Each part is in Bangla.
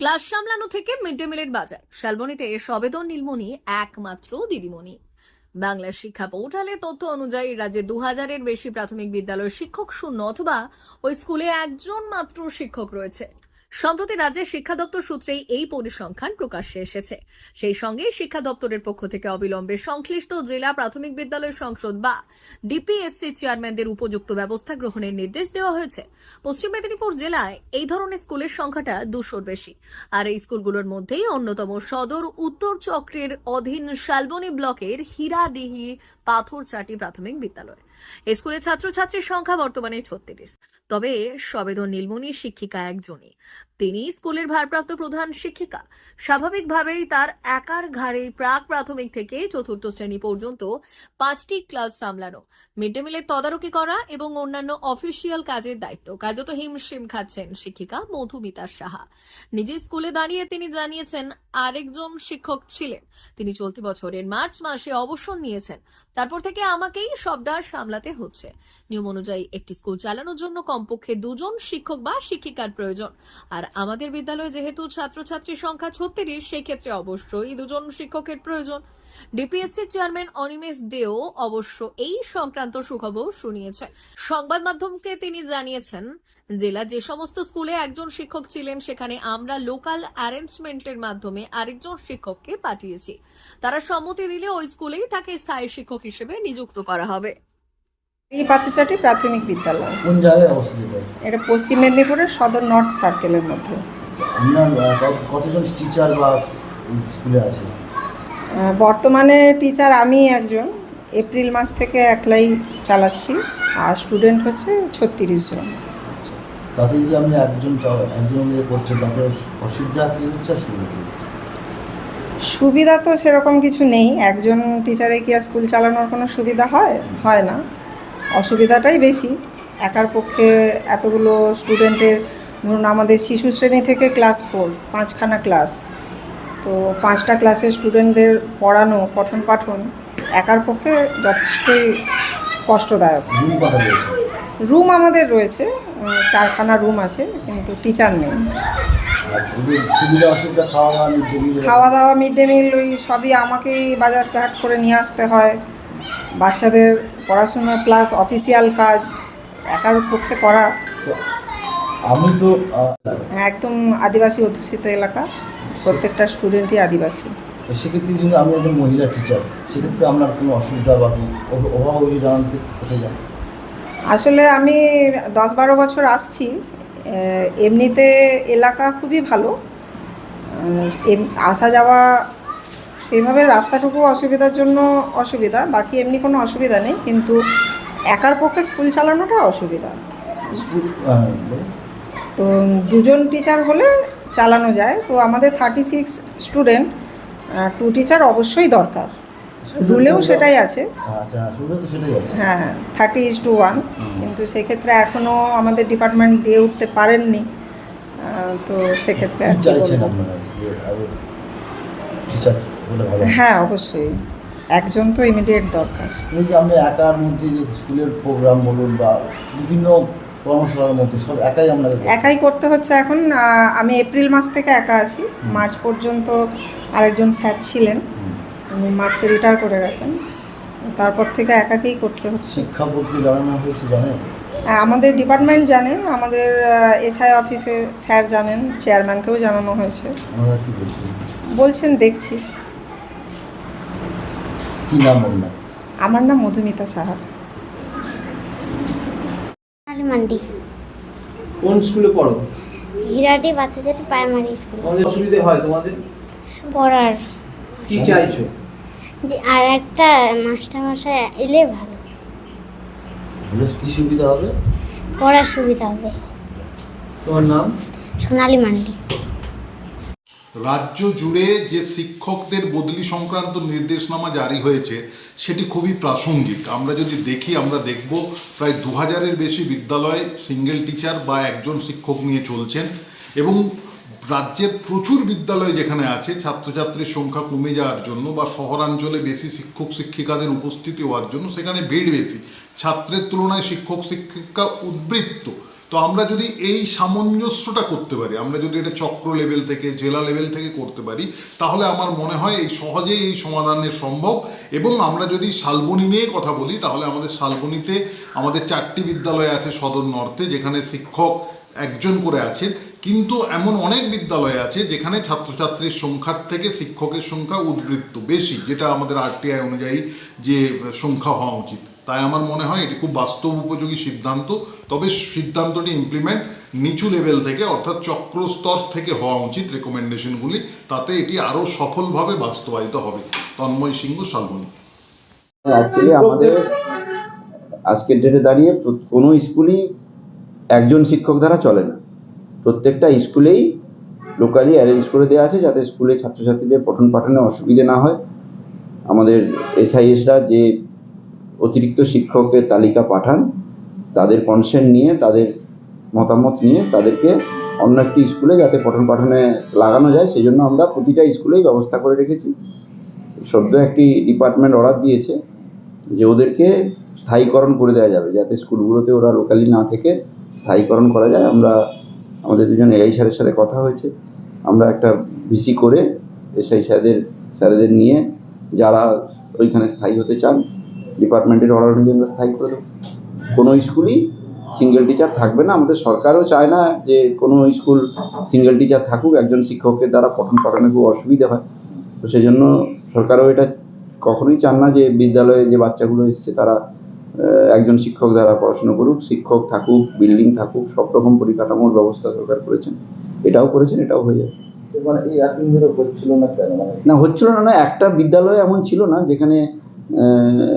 ক্লাস সামলানো থেকে মিড ডে মিলের বাজার। শালবনীতে সবেদন নীলমণি, একমাত্র দিদিমণি। বাংলা শিক্ষা পোর্টালে তথ্য অনুযায়ী রাজ্যে দু হাজারের বেশি প্রাথমিক বিদ্যালয়ের শিক্ষক শূন্য অথবা ওই স্কুলে একজন মাত্র শিক্ষক রয়েছে। সম্প্রতি রাজ্যের শিক্ষা দপ্তর সূত্রেই এই পরিসংখ্যান প্রকাশ্যে এসেছে। সেই সঙ্গে শিক্ষা দপ্তরের পক্ষ থেকে অবিলম্বে সংশ্লিষ্ট জেলা প্রাথমিক বিদ্যালয় সংসদ বা ডিপিএসসি চেয়ারম্যানদের উপযুক্ত ব্যবস্থা গ্রহণের নির্দেশ দেওয়া হয়েছে। পশ্চিম মেদিনীপুর জেলায় এই ধরনের স্কুলের সংখ্যাটা দুশোর বেশি। আর এই স্কুলগুলোর মধ্যেই অন্যতম সদর উত্তর চক্রের অধীন শালবনী ব্লকের হীরাদিহি পাথরচাটি প্রাথমিক বিদ্যালয়। স্কুলের ছাত্রছাত্রীর সংখ্যা বর্তমানে ছত্রিশ। তবে সবেদন নীলমণি শিক্ষিকা একজনই। তিনি স্কুলের ভারপ্রাপ্ত প্রধান শিক্ষিকা। স্বাভাবিকভাবেই তার একার ঘাড়ে প্রাক প্রাথমিক থেকে চতুর্থ শ্রেণি পর্যন্ত পাঁচটি ক্লাস সামলানো, মিড ডে মিলের তদারকি করা এবং অন্যান্য অফিসিয়াল কাজের দায়িত্ব। কার্যত হিমশিম খাচ্ছেন শিক্ষিকা মধুমিতা সাহা। নিজে স্কুলে দাঁড়িয়ে তিনি জানিয়েছেন, আরেকজন শিক্ষক ছিলেন। তিনি চলতি বছরের মার্চ মাসে অবসর নিয়েছেন। তারপর থেকে আমাকেই সবটা সামলাতে হচ্ছে। নিয়ম অনুযায়ী একটি স্কুল চালানোর জন্য কমপক্ষে দুজন শিক্ষক বা শিক্ষিকার প্রয়োজন। আর আমাদের বিদ্যালয়ে যেহেতু ছাত্রছাত্রীর সংখ্যা ছত্রিশ সেই ক্ষেত্রে অবশ্যই দুজন শিক্ষকের প্রয়োজন। ডিপিএসসি চেয়ারম্যান অনিমেষ দেও অবশ্য এই সংক্রান্ত সুখবর শুনিয়েছে। সংবাদ মাধ্যমকে তিনি জানিয়েছেন, জেলা যে সমস্ত স্কুলে একজন শিক্ষক ছিলেন, সেখানে আমরা লোকাল অ্যারেঞ্জমেন্টের মাধ্যমে আরেকজন শিক্ষককে পাঠিয়েছি। তারা সম্মতি দিলে ওই স্কুলেই তাকে স্থায়ী শিক্ষক হিসেবে নিযুক্ত করা হবে। এই পাথরচাটি প্রাথমিক বিদ্যালয়। কোন জায়গায় অবস্থিত? এটা পশ্চিম মেদিনীপুরের সদর নর্থ সার্কেলের মধ্যে। আচ্ছা, আপনার কতজন টিচার বা স্কুলে আছে? বর্তমানে টিচার আমি একজন। এপ্রিল মাস থেকে একলাই চালাচ্ছি আর স্টুডেন্ট হচ্ছে ছত্রিশ জন। আচ্ছা, তাতে যে আপনি একজন একজন করছেন তাতে অসুবিধা কী হচ্ছে আর সুবিধা কী হচ্ছে? সুবিধা তো সেরকম কিছু নেই। একজন টিচারে কি আর স্কুল চালানোর কোনো সুবিধা হয়? হয় না। অসুবিধাটাই বেশি। একার পক্ষে এতগুলো স্টুডেন্টের ধরুন আমাদের শিশু শ্রেণি থেকে ক্লাস ফোর পাঁচখানা ক্লাস তো পাঁচটা ক্লাসের স্টুডেন্টদের পড়ানো পঠন পাঠন একার পক্ষে যথেষ্টই কষ্টদায়ক। রুম আমাদের রয়েছে চারখানা রুম আছে কিন্তু টিচার নেই। আর ওদের সুবিধা অসুবিধা খাওয়া দাওয়া মিড ডে মিল খাওয়া দাওয়া মিড ডে মিল ওই সবই আমাকেই বাজার ঘাট করে নিয়ে আসতে হয়। বাচ্চাদের পড়াশোনা প্লাস অফিসিয়াল কাজ একার পক্ষে করা। আমি তো একদম আদিবাসী অধ্যুষিত এলাকা প্রত্যেকটা স্টুডেন্টই আদিবাসী। সেক্ষেত্রে যদি আমি একজন মহিলা টিচার সেক্ষেত্রে আপনার কোনো অসুবিধা বা কোনো অভ- অভাব অভিযোগ জানাতে কোথায় যান? আসলে আমি দশ বারো বছর আসছি এমনিতে এলাকা খুবই ভালো। আসা যাওয়া সেইভাবে রাস্তাটুকু অসুবিধার জন্য অসুবিধা বাকি এমনি কোনো অসুবিধা নেই কিন্তু একার পক্ষে স্কুল চালানোটা অসুবিধা। তো দুজন টিচার হলে চালানো যায়। তো আমাদের thirty six student to teacher অবশ্যই দরকার। রুলেও সেটাই আছে। আচ্ছা তো সেটাই আছে। হ্যাঁ থার্টি ইজ টু ওয়ান কিন্তু সেক্ষেত্রে এখনও আমাদের ডিপার্টমেন্ট দিয়ে উঠতে পারেননি। তো সেক্ষেত্রে আর কি কি বলব? হলে ভালো? হ্যাঁ অবশ্যই। একজন তো ইমিডিয়েট দরকার। এই যে আমরা একার মধ্যে যে স্কুলের প্রোগ্রাম বলুন বা বিভিন্ন কর্মশালার মধ্যে সব একাই আমরা একাই করতে হচ্ছে এখন। আমি এপ্রিল মাস থেকে একা আছি। মার্চ পর্যন্ত আরেকজন স্যার ছিলেন। উনি মার্চে রিটায়ার করে গেছেন। তারপর থেকে একাকেই করতে হচ্ছে। শিক্ষা বোর্ডকে জানানো হয়েছে জানেন? হ্যাঁ, আমাদের ডিপার্টমেন্ট জানেন আমাদের এসআই অফিসে স্যার জানেন। চেয়ারম্যানকেও জানানো হয়েছে। বলছেন দেখছি। কি নাম আপনার আমার নাম মধুমিতা সাহা। আলিমান্ডি কোন স্কুলে পড়ো? Hirati primary school. তোমাদের অসুবিধে হয় তোমাদের? পড়ার। কি চাইছো? যে আর একটা মাস্টার মশাই এলে ভালো। কি সুবিধা হবে? পড়ার সুবিধা হবে। তোমার নাম? সোনালি মান্ডি। রাজ্য জুড়ে যে শিক্ষকদের বদলি সংক্রান্ত নির্দেশনামা জারি হয়েছে, সেটি খুবই প্রাসঙ্গিক। আমরা যদি দেখি, আমরা দেখব প্রায় দু হাজারের বেশি বিদ্যালয় সিঙ্গেল টিচার বা একজন শিক্ষক নিয়ে চলছেন এবং রাজ্যের প্রচুর বিদ্যালয় যেখানে আছে, ছাত্রছাত্রীর সংখ্যা কমে যাওয়ার জন্য বা শহরাঞ্চলে বেশি শিক্ষক শিক্ষিকাদের উপস্থিতি হওয়ার জন্য সেখানে বেড বেশি। ছাত্রের তুলনায় শিক্ষক শিক্ষিকা উদ্বৃত্ত। তো আমরা যদি এই সামঞ্জস্যটা করতে পারি, আমরা যদি এটা চক্র লেভেল থেকে, জেলা লেভেল থেকে করতে পারি, তাহলে আমার মনে হয় এই সহজেই এই সমাধানের সম্ভব। এবং আমরা যদি শালবনি নিয়ে কথা বলি, তাহলে আমাদের শালবনিতে আমাদের চারটি বিদ্যালয় আছে সদর নর্থে, যেখানে শিক্ষক একজন করে আছেন। কিন্তু এমন অনেক বিদ্যালয় আছে যেখানে ছাত্রছাত্রীর সংখ্যার থেকে শিক্ষকের সংখ্যা উদ্বৃত্ত, বেশি, যেটা আমাদের আরটিআই অনুযায়ী যে সংখ্যা হওয়া উচিত। তাই আমার মনে হয় এটি খুব বাস্তব উপযোগী সিদ্ধান্ত, তবে সিদ্ধান্তটি ইমপ্লিমেন্ট নিচু লেভেল থেকে অর্থাৎ চক্রস্তর থেকে হওয়া উচিত রেকমেন্ডেশনগুলি তাতে এটি আরও সফলভাবে বাস্তবায়িত হবে। তন্ময় সিংহ, শালবনী। অ্যাকচুয়ালি আমাদের আজকের ডেটে দাঁড়িয়ে কোনো স্কুলই একজন শিক্ষক দ্বারা চলে না। প্রত্যেকটা স্কুলেই লোকালি অ্যারেঞ্জ করে দেওয়া আছে যাতে স্কুলে ছাত্রছাত্রীদের পঠন পাঠনে অসুবিধে না হয়। আমাদের এসআইএসরা যে অতিরিক্ত শিক্ষকের তালিকা পাঠান, তাদের কনসেন্ট নিয়ে, তাদের মতামত নিয়ে তাদেরকে অন্য একটি স্কুলে যাতে পঠন পাঠনে লাগানো যায় সেই জন্য আমরা প্রতিটা স্কুলেই ব্যবস্থা করে রেখেছি। সদ্য একটি ডিপার্টমেন্ট অর্ডার দিয়েছে যে ওদেরকে স্থায়ীকরণ করে দেওয়া যাবে, যাতে স্কুলগুলোতে ওরা লোকালি না থেকে স্থায়ীকরণ করা যায়। আমরা, আমাদের দুজন এআই স্যারের সাথে কথা হয়েছে। আমরা একটা ভিসি করে এসআই স্যারদের স্যারেদের নিয়ে যারা ওইখানে স্থায়ী হতে চান ডিপার্টমেন্টের অর্ডার অনুযায়ী আমরা স্থায়ী করে দেবো। কোনো স্কুলই সিঙ্গেল টিচার থাকবে না। আমাদের সরকারও চায় না যে কোনো স্কুল সিঙ্গেল টিচার থাকুক। একজন শিক্ষকের দ্বারা পঠন পাঠনে খুব অসুবিধা হয়। তো সেই জন্য সরকারও এটা কখনোই চান না যে বিদ্যালয়ে যে বাচ্চাগুলো এসছে তারা একজন শিক্ষক দ্বারা পড়াশোনা করুক শিক্ষক থাকুক বিল্ডিং থাকুক সব রকম পরিকাঠামোর ব্যবস্থা সরকার করেছেন। এটাও করেছেন এটাও হয়ে যাবে। মানে এই এতদিন ধরে হচ্ছিল না কেন? মানে না হচ্ছিল না না একটা বিদ্যালয় এমন ছিল না যেখানে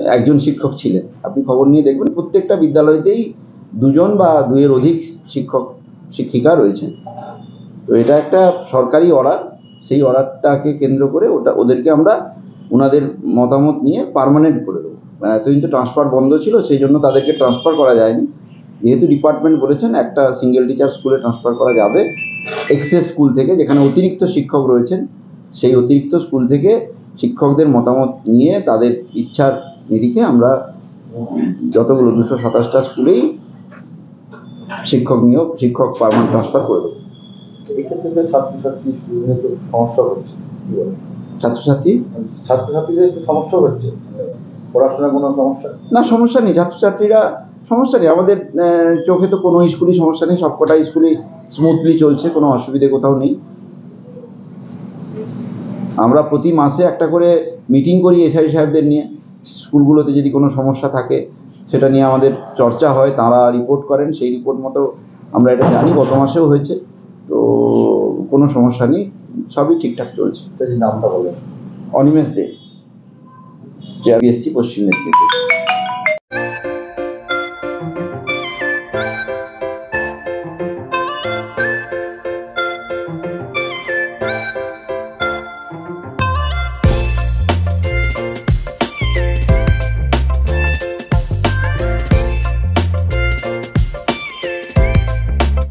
একজন শিক্ষক ছিলেন। আপনি খবর নিয়ে দেখবেন প্রত্যেকটা বিদ্যালয়তেই দুজন বা দুইয়ের অধিক শিক্ষক, শিক্ষিকা রয়েছেন। তো এটা একটা সরকারি অর্ডার। সেই অর্ডারটাকে কেন্দ্র করে ওটা, ওদেরকে আমরা ওনাদের মতামত নিয়ে পার্মানেন্ট করে দেবো। মানে এতদিন তো ট্রান্সফার বন্ধ ছিল, সেই জন্য তাদেরকে ট্রান্সফার করা যায়নি। যেহেতু ডিপার্টমেন্ট বলেছেন, একটা সিঙ্গেল টিচার স্কুলে ট্রান্সফার করা যাবে। এক্সেস স্কুল থেকে যেখানে অতিরিক্ত শিক্ষক রয়েছেন, সেই অতিরিক্ত স্কুল থেকে শিক্ষকদের মতামত নিয়ে তাদের ইচ্ছার নিরিখে আমরা যতগুলো দুশো সাতাশটা স্কুলেই শিক্ষক নিয়োগ শিক্ষক পারমানেন্ট ট্রান্সফার করে দেবো। তো ছাত্রছাত্রী সমস্যা হচ্ছে ছাত্রছাত্রী? ছাত্রছাত্রীদের সমস্যা হচ্ছে পড়াশোনার কোনো সমস্যা? না সমস্যা নেই ছাত্রছাত্রীরা সমস্যা নেই আমাদের চোখে তো কোনো স্কুলই সমস্যা নেই সবকটা স্কুলই স্মুথলি চলছে কোনো অসুবিধে কোথাও নেই। আমরা প্রতি মাসে একটা করে মিটিং করি এসআই সাহেবদের নিয়ে। স্কুলগুলোতে যদি কোনো সমস্যা থাকে সেটা নিয়ে আমাদের চর্চা হয় তারা রিপোর্ট করেন সেই রিপোর্ট মতো আমরা এটা জানি গত মাসেও হয়েছে। তো কোনো সমস্যা নেই সবই ঠিকঠাক চলছে। নামটা বলেন অনিমেষ দে পশ্চিম মেদিনীপুর।